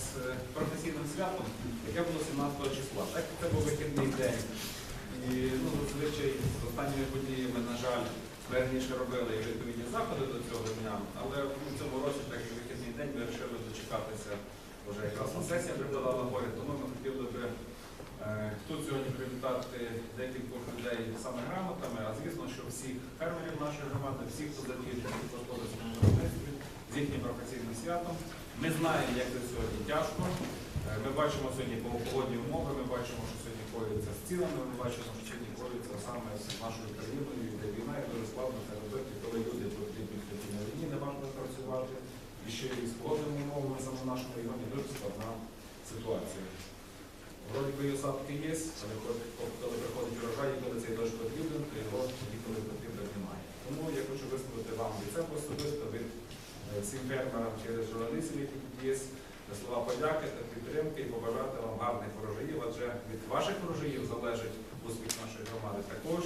з е, професійним святом, яке було 17 числа. Так це був вихідний день. І ну, зазвичай з останніми подіями, на жаль, ми раніше робили відповідні заходи до цього дня, але в цьому році, так як вихідний день, ми вирішили дочекатися вже якраз на сесія прибула поряд, тому ми хотіли би е, тут сьогодні привітати декількох людей саме грамотами, а звісно, що всіх фермерів нашої громади, всіх, хто задіяний в господарському виробництві, з їхнім професійним святом. Ми знаємо, як це сьогодні тяжко. Е, Ми бачимо сьогодні погодні умови, ми бачимо, що сьогодні коїться з цінами, ми бачимо, що сьогодні коїться саме з нашою країною, де війна, і дуже складно це робити, коли люди потрібні тоді на війні, не можна працювати. І ще і з погодними умовами саме в нашому регіоні дуже складна ситуація. Вроді би осадки є, але коли- приходить урожай, і коли цей дощ потрібен, то його тоді, коли потрібен, немає. Тому я хочу висловити вам від себе особисто, від всім фермерам через журналістів, які тут є, слова подяки та підтримки і побажати вам гарних урожаїв, адже від ваших урожаїв залежить успіх нашої громади також.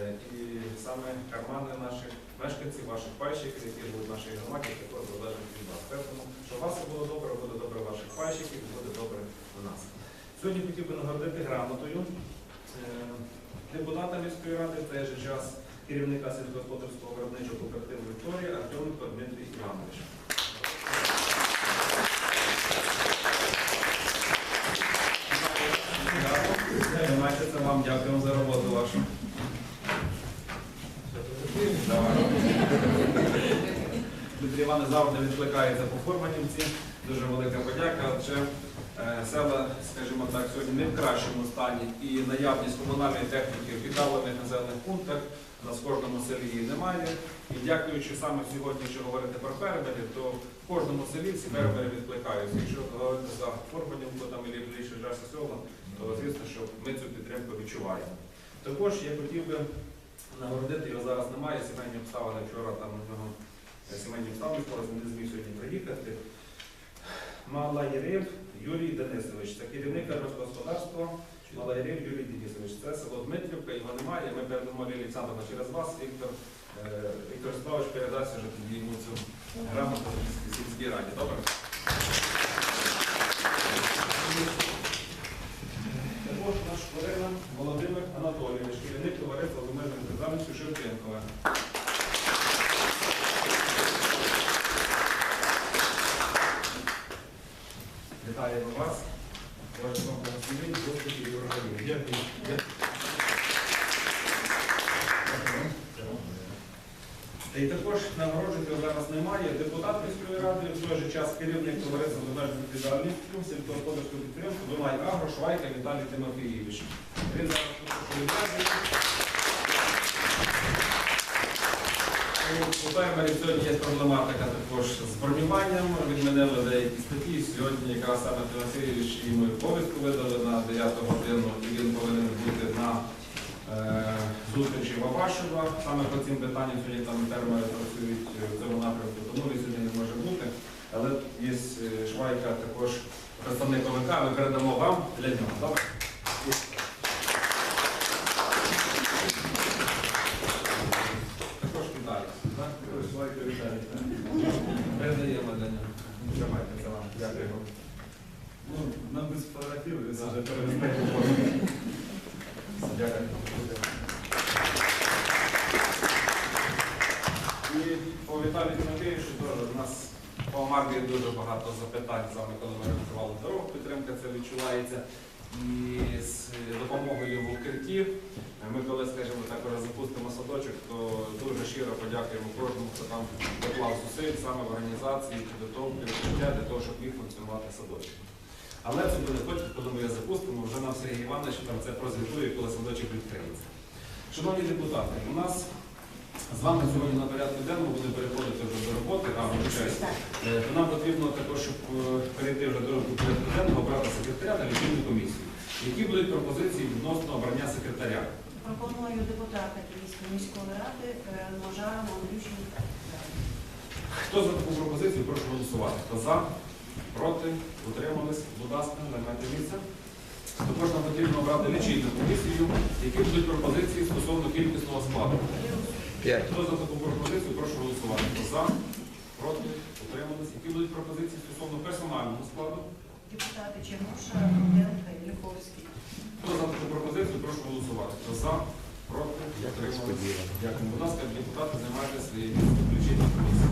Е, І саме кармани наших мешканців, ваших пайщиків, які живуть в нашій громаді, також залежать від вас. Тому, що вас було добре, буде добре ваших пайщиків, буде добре у нас. Сьогодні хотів би нагородити грамотою е, депутата міської ради, в той же час керівника сільськогосподарського виробничого кооперативу Вікторії Артеменко Дмитрій Іванович. Це вам дякуємо за роботу вашу. Дмитрій Іванович завжди відкликається по форманівці. Дуже велика подяка. Е, села, скажімо так, сьогодні не в кращому стані і наявність комунальної техніки в віддалених населених пунктах. У нас в кожному селі її немає. І дякуючи саме сьогодні, що говорити про фермерів, то в кожному селі всі фермери відкликаються. Якщо говорити за Форманівку там і більше жаса села, то звісно, що ми цю підтримку відчуваємо. Також я хотів би нагородити, його зараз немає, сімейні обставини вчора там у нього е, сімейні обставини сталося, не зміг сьогодні приїхати. Малаєрів Юрій Денисович, це керівник господарства Малаєрів Юрій Денисович. Це село Дмитрівка, його немає. Ми передамо Олександровна через вас. Віктор, е, Віктор Славович передасть вже тоді йому цю грамоту в сільській раді. Добре? Також наш колега Володимир Анатолійович, керівник товариства з обмеженою відповідальністю Шевченкова. Вітаємо вас. Бажаємо вам благословень, успіхів і урожаїв. Дякую. Та І також нагороджувати його. Депутат міської ради, в той же час керівник товариства з обмеженою відповідальністю сільськогосподарського підприємства Дунай Агро Швайка Віталій Тимофійович. Він зараз. У фермерів сьогодні є проблематика також з бронюванням. Відмінили деякі статті. Сьогодні якраз саме Тимофійович йому повістку видали на 9 годину, і він повинен бути на е, зустрічі в Саме по цим питанням сьогодні там фермери працюють в цьому напрямку, тому він сьогодні не може бути. Але є е, Швайка також представник ОВК, ми передамо вам для нього. Добре? Також Віталій. Швайка Віталій. Передаємо для нього. Тримайте це вам. Дякую. Ну, нам без фотографів, це вже Дякую. І по Віталію Тимофійовичу теж у нас по Марбі дуже багато запитань саме коли ми ремонтували дорогу, підтримка це відчувається. І з допомогою в укритті ми коли, скажімо так, запустимо садочок, то дуже щиро подякуємо кожному, хто там доклав зусиль саме в організації, підготовки, укриття для того, щоб міг функціонувати садочок. Але це буде потім, коли ми його запустимо, вже нам Сергій Іванович там це прозвітує, коли садочок відкриється. Шановні депутати, у нас з вами сьогодні на порядку денному буде переходити вже до роботи, а. Е, то нам потрібно також, щоб е, перейти вже до порядку денного, обрати секретаря на лічильну комісію. Які будуть пропозиції відносно обрання секретаря? Пропоную депутата Київської міської ради е, Можару Андрющенка. Хто за таку пропозицію, прошу голосувати. Хто за, проти, утримались, будь ласка, займайте місце. Також нам потрібно обрати лічильну комісію, які будуть пропозиції стосовно кількісного складу. Юрій П'ять. Хто за таку пропозицію, прошу голосувати. Хто за, проти, утримались. Які будуть пропозиції стосовно персонального складу? Депутати Чемуша, Руденко, Іліховський. Хто за таку пропозицію, прошу голосувати. Хто за, проти, утримались. Дякую. Будь ласка, депутати, займайте свої місця. Включіть комісію.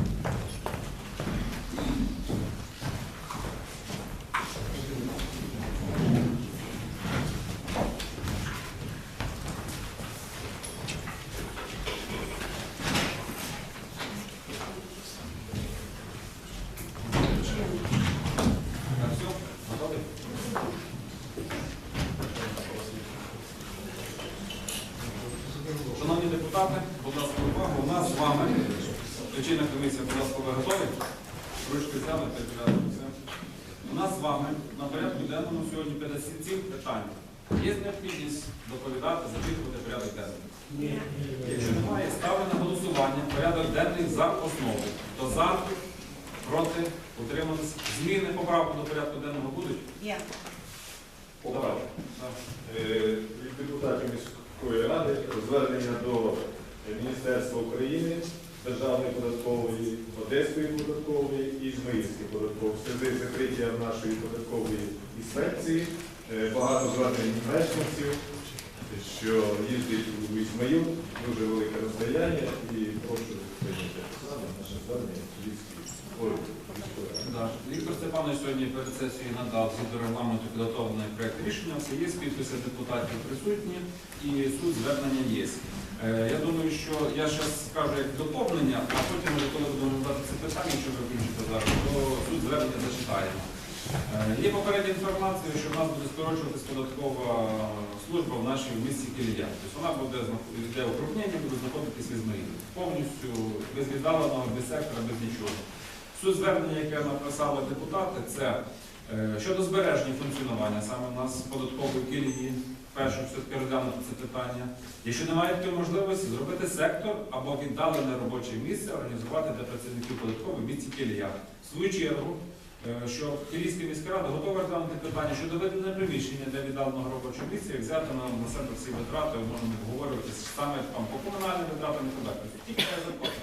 Так, все? Готові? Шановні депутати, будь ласка, увагу. У нас з вами лічильна комісія, будь ласка, ви готові? Ручки взяли, підглядалися. У нас з вами на порядку денному сьогодні 57 питань. Є необхідність доповідати, зачитувати порядок денний? Ні. Якщо немає, ставлю на голосування порядок денний за основу. Хто за, проти, утримались. Зміни поправки до порядку денного будуть? Є. Давай. Е, від депутатів міської ради звернення до Міністерства України, Державної податкової, Одеської податкової і Ізмаїльської податкової. В зв'язку з закриттям нашої податкової інспекції е, багато звернень мешканців, що їздять у Ізмаїл, дуже велике розстояння і прошу прийняти саме наше звернення. Да. Віктор Степанович сьогодні перед сесією надав згідно регламенту підготовлений проект рішення. Все є, підписи депутатів присутні і суть звернення є. Е, Я думаю, що я зараз скажу як доповнення, а потім, коли будемо розглядати це питання, що ви зараз, то суть звернення зачитаємо. Е, Є попередня інформація, що в нас буде скорочуватись податкова служба в нашій місті Кілія. Тобто вона буде йде укрупнення, буде знаходитись в Ізмаїлі. Повністю без віддаленого, без сектора, без нічого. Суть звернення, яке написали депутати, це е, щодо збереження функціонування саме у нас податкової кілії. Перше, все-таки розглянути це питання. Якщо немає такої можливості, зробити сектор або віддалене робоче місце, організувати для працівників податкової в місті Кілія. В свою чергу, е, що Кілійська міська рада готова розглянути питання щодо ведення приміщення для віддаленого робочого місця і взяти на, себе всі витрати, можемо обговорювати саме там, по комунальним витратам і. Тобто Тільки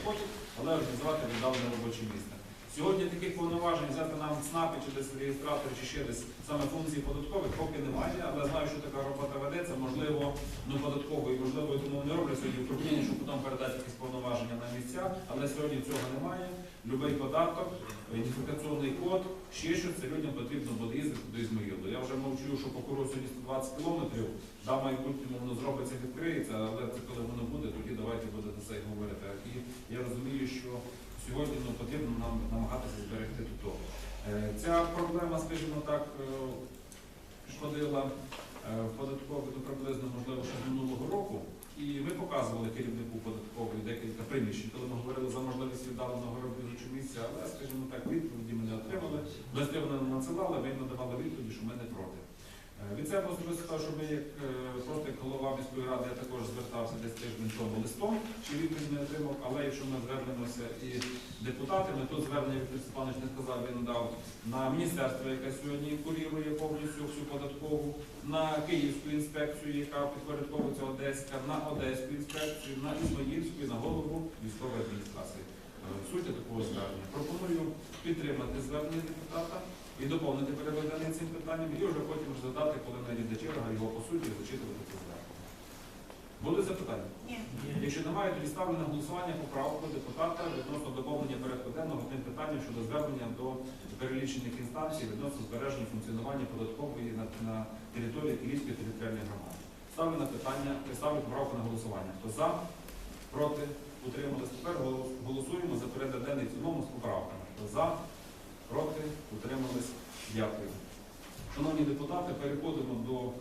хочуть, але організувати віддалене робоче місце. Сьогодні таких повноважень взяти нам ЦНАПи чи десь реєстратори, чи ще десь саме функції податкових поки немає, але знаю, що така робота ведеться. Можливо, ну податкової, можливо, думаю, не роблять сьогодні укрупнення, щоб потім передати якісь повноваження на місця, але сьогодні цього немає. Любий податок, ідентифікаційний код, ще щось, це людям потрібно буде їздити до Ізмаїлу. Я вже мовчу, що по куру сьогодні 120 кілометрів, да, майбутньому воно зробиться, відкриється, але це коли воно буде, тоді давайте будете це і говорити. І я розумію, що сьогодні ну, потрібно нам намагатися зберегти тут. Е, Ця проблема, скажімо так, е, шкодила е, в податковій ну, приблизно, можливо, ще минулого року. І ми показували керівнику податкової декілька приміщень, коли ми говорили за можливість віддаленого робочого місця, але, скажімо так, відповіді ми не отримали. Листи вони нам надсилали, ми їм надавали відповіді, що ми не проти. Е, Від себе особисто що ми як е, як голова міської ради я також звертався десь тиждень тому листом, чи відповідь не отримав, але якщо ми звернемося і депутатами, то звернення Віктор Степанович не сказав, він дав на міністерство, яке сьогодні курірує повністю всю податкову, на Київську інспекцію, яка підпорядковується Одеська, на Одеську інспекцію, на Ізмаїльську і на голову військової адміністрації. Е, Суть такого звернення. Пропоную підтримати звернення депутата і доповнити денний цим питанням, і вже потім розглядати, коли найде черга, його по суті зачитувати це звернення. Були запитання? Ні. Якщо немає, тоді ставлю на голосування поправку депутата відносно доповнення порядку денного тим питанням щодо звернення до перелічених інстанцій відносно збереження функціонування податкової на, на території Київської територіальної громади. Ставлю на питання, ставлю поправку на голосування. Хто за, проти, утримались. Тепер голосуємо за порядок денний в цілому з поправками. Хто за, проти, утримались. Дякую. Шановні депутати, переходимо до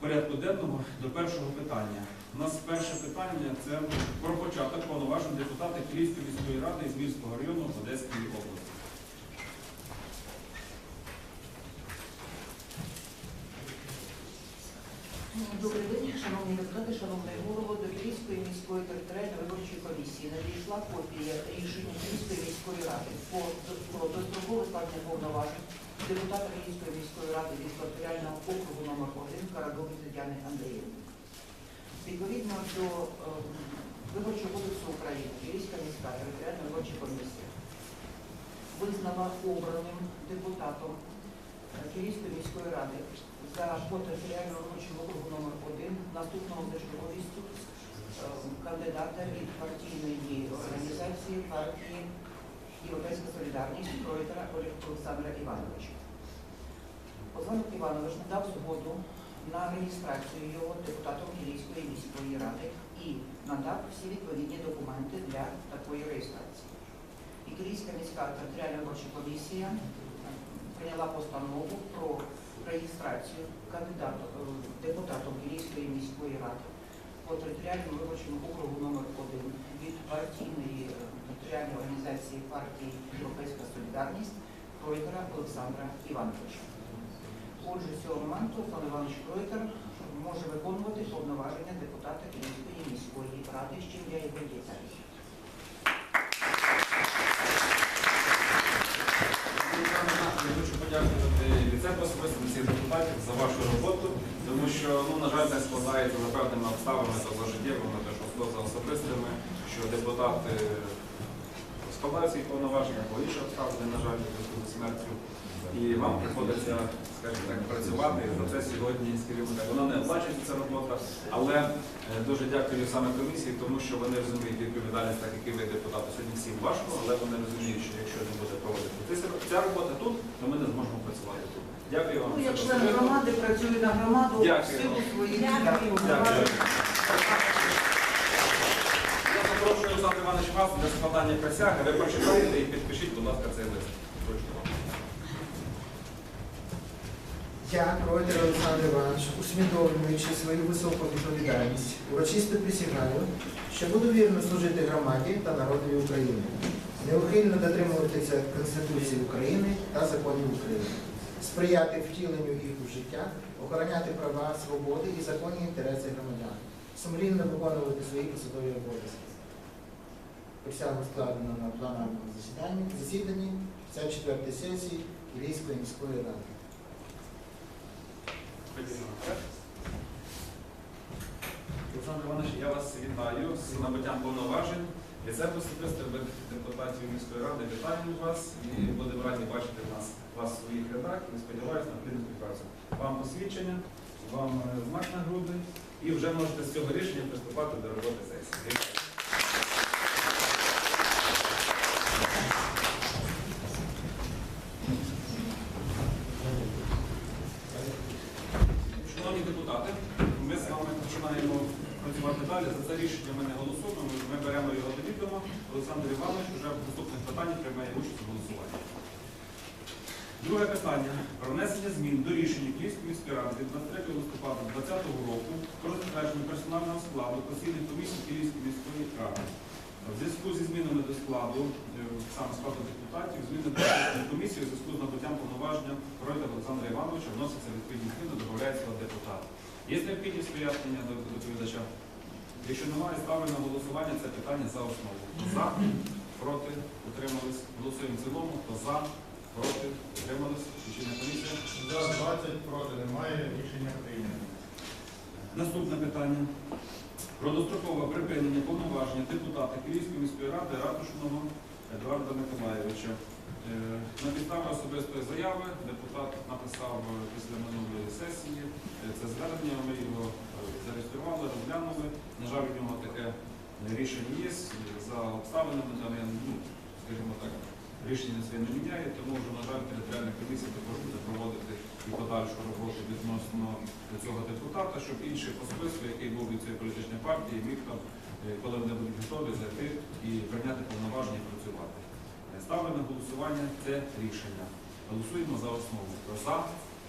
порядку денного до першого питання. У нас перше питання це про початок повноважень депутата Київської міської ради з Мільського району Одеської області. Добрий день, шановні депутати, шановний голово, до Київської міської територіальної виборчої комісії надійшла копія рішення Київської міської ради про дострокове складення повноважень депутата Київської міської ради від територіального округу номер 1 Карадової Тетяни Андріївни. Відповідно до е, виборчого кодексу України, Київська міська територіальна виборча комісія визнала обраним депутатом е, Київської міської ради за по територіальному округу номер 1 наступного черговістю е, кандидата від партійної організації партії Європейська солідарність Кройтера Олександра Івановича. Олександр Іванович надав згоду на реєстрацію його депутатом Київської міської ради і надав всі відповідні документи для такої реєстрації. І Київська міська територіальна виборча комісія прийняла постанову про реєстрацію кандидата е, депутатом Київської міської ради по територіальному виборчому округу номер 1 від партійної е, територіальної партії Європейська Солідарність Кройтера Олександра Івановича. Отже, з цього моменту Олександр Іванович Кройтер може виконувати повноваження депутата Київської міської ради, з чим я його вітаю. Я хочу подякувати від особисто всіх депутатів за вашу роботу, тому що, ну, на жаль, не складається за певними обставинами та за життєвими, за особистими, що депутати складають свої повноваження, або інші обставини, на жаль, зі смертю. І вам приходиться, скажімо так, працювати. І За це сьогодні, скажімо так, вона не оплачується ця робота, але е, дуже дякую саме комісії, тому що вони розуміють відповідальність, так як і ви депутати. Сьогодні всім важко, але вони розуміють, що якщо не буде проводити ця- робота тут, то ми не зможемо працювати тут. Дякую вам. Ну, як член громади працюю на громаду Дякую. Дякую. Дякую. Олександр Іванович вас для складання присяги. Ви прочитаєте і підпишіть, будь ласка, цей лист. Я, Кройтер Олександр Іванович, усвідомлюючи свою високу відповідальність, урочисто присягаю, що буду вірно служити громаді та народові України, неухильно дотримуватися Конституції України та законів України, сприяти втіленню їх у життя, охороняти права, свободи і законні інтереси громадян, сумлінно виконувати свої посадові обов'язки. Присягу складено на пленарному засіданні, засіданні 54 сесії Київської міської ради. Олександр Іванович, я вас вітаю з набуттям повноважень. Від себе особисто депутатів міської ради вітаємо вас і будемо раді бачити нас, вас в своїх рядах і сподіваюся на плідну співпрацю. Вам посвідчення, вам е, знак на груди і вже можете з цього рішення приступати до роботи сесії. Шановні депутати, ми з вами починаємо працювати далі. За це рішення ми не голосуємо. Ми- Ми беремо його до відома. Олександр Іванович вже в наступних питаннях приймає участь у. Друге питання про внесення змін до рішення Київської міської ради від 23 листопада 2020 року про затвердження персонального складу постійних комісій Київської міської ради. В зв'язку зі змінами до складу, е, саме складу депутатів, зміни до комісії у зв'язку з набуттям повноваження Пройда Олександра Івановича вносяться відповідні зміни, додається депутата. Є необхідність пояснення до доповідача? Якщо немає, ставлю на голосування це питання за основу. За, проти, утримались. Голосуємо в цілому. Хто за, проти, утримались. Рішення комісія. За 20 проти немає рішення прийнято. Наступне питання. Про дострокове припинення повноваження депутата Київської міської ради Ратушного Едуарда Миколаєвича. Е, На підставі особистої заяви депутат написав після минулої сесії е, це звернення. Ми його е, зареєстрували, розглянули. На жаль, у нього таке рішення є за обставинами. Там я, ну, скажімо так, рішення своє не міняє, тому вже, на жаль, територіальна комісія також буде проводити і подальшу роботу відносно цього депутата, щоб інший по списку, який був від цієї політичної партії, міг там, е, коли вони будуть готові, зайти і прийняти повноваження і працювати. Е, Ставлю на голосування це рішення. Голосуємо за основу. Хто за,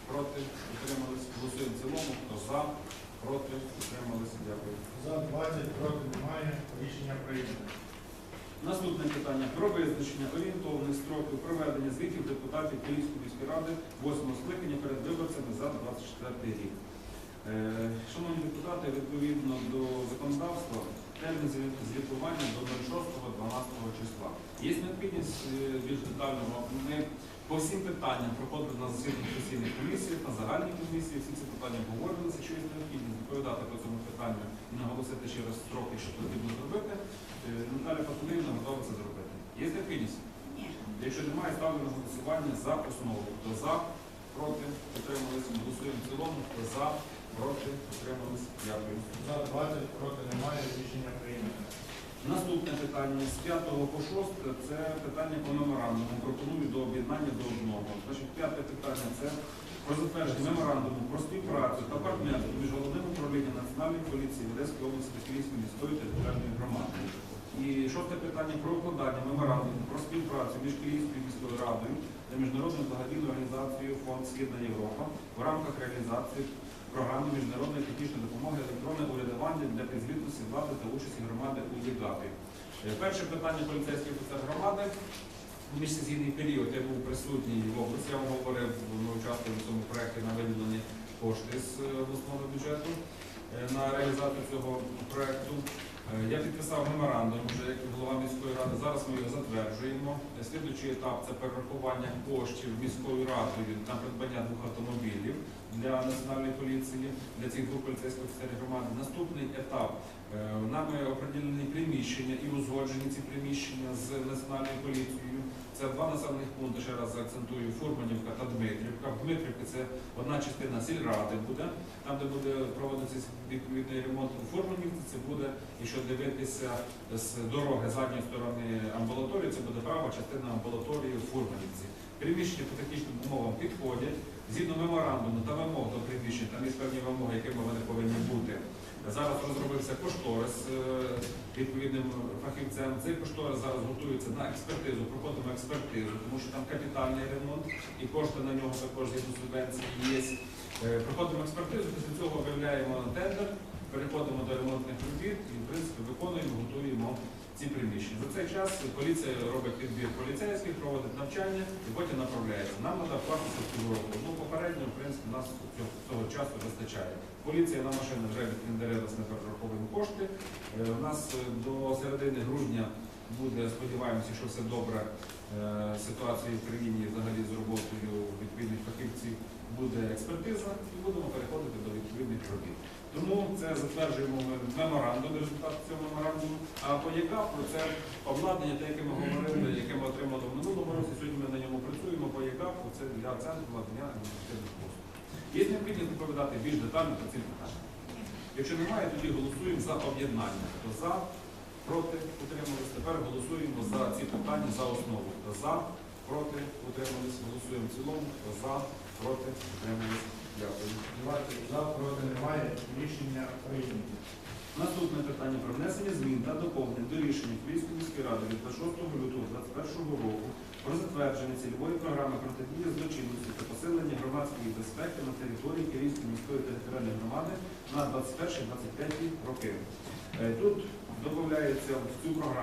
проти, утримались. Голосуємо в цілому. Хто за, проти, утримались. Дякую. За 20 проти немає рішення прийнято. Наступне питання про визначення орієнтовних строків проведення звітів депутатів Київської міської ради 8 скликання перед виборцями за 24 рік. Е, Шановні депутати, відповідно до законодавства, термін зві- звітування до 06-12 числа. Є необхідність е, більш детального. Ми по всім питанням проходили на засіданні постійних комісій, на загальній комісії, всі ці питання обговорювалися, що є необхідність відповідати по цьому питанню і наголосити ще раз строки, що потрібно зробити. Е, незмінно готові це зробити. Є необхідність? Якщо немає, ставлю на голосування за основу. Хто за, проти, утримались, голосуємо в цілому. Хто за, проти, утримались. Дякую. За 20, проти немає. Рішення прийнято. Наступне питання з 5 по 6 це питання по меморандуму. Пропоную до об'єднання до одного. П'яте питання це про затвердження меморандуму про співпрацю та партнерство між головним управлінням Національної поліції Одеської області Київської міської територіальної громади. І шосте питання про укладання меморандуму про співпрацю між Київською міською радою та міжнародною благодійною організацією Фонд Східна Європа в рамках реалізації програми міжнародної технічної допомоги електронне урядування для підзвітності влади та участі громади у ЄГАПі. Е, Перше питання поліцейський офіцер громади. У міжсезійний період я був присутній в області, я вам говорив, ми участвували в цьому проєкті на виділені кошти з е, обласного бюджету е, на реалізацію цього проєкту. Я підписав меморандум вже як голова міської ради. Зараз ми його затверджуємо. Слідуючий етап це перерахування коштів міською радою на придбання двох автомобілів для національної поліції, для цих двох поліцейських офіцерів громади. Наступний етап е, нами определені приміщення і узгоджені ці приміщення з національною поліцією. Це два населених пункти, ще раз заакцентую, Фурманівка та Дмитрівка. В Дмитрівці це одна частина сільради буде, там, де буде проводитися відповідний ремонт у Фурманівці, це буде, якщо дивитися з дороги задньої сторони амбулаторії, це буде права частина амбулаторії у Фурманівці. Приміщення по технічним умовам підходять. Згідно меморандуму та вимог до приміщень, там є певні вимоги, якими вони повинні бути. Зараз розробився кошторис е, відповідним фахівцем. Цей кошторис зараз готується на експертизу, проходимо експертизу, тому що там капітальний ремонт і кошти на нього також згідно субвенції є. Е, Проходимо експертизу, після цього об'являємо тендер, переходимо до ремонтних робіт і, в принципі, виконуємо, готуємо ці приміщення. За цей час поліція робить підбір поліцейських, проводить навчання і потім направляється. Нам треба платити півроку. Ну, попередньо, в принципі, нас цього, часу вистачає. Поліція на машини вже відкіндарилась, не перераховуємо кошти. Е, У нас е, до середини грудня буде, сподіваємося, що все добре. е, Ситуація в країні взагалі з роботою відповідних фахівців буде експертиза і будемо переходити до відповідних робіт. Тому це затверджуємо меморандум, результат цього меморандуму. А по ЄКАПу це обладнання, те, яке ми говорили, яке ми отримали в минулому році. Сьогодні ми на ньому працюємо по ЄКАПу, це для центру надання адміністративних послуг. Є необхідність доповідати більш детально про ці питання. Якщо немає, тоді голосуємо за об'єднання. Хто за, проти, утримались. Тепер голосуємо за ці питання за основу. Хто за, проти, утримались. Голосуємо в цілому. Хто за, проти, утримались. Дякую. 20 за, проти немає. Рішення прийнято. Наступне питання про внесення змін та доповнень до рішення Київської міської ради від 26 лютого 2021 року про затвердження цільової програми протидії злочинності та посилення громадської безпеки на території Київської міської територіальної громади на 21-25 роки. Е, Тут додається в цю програму.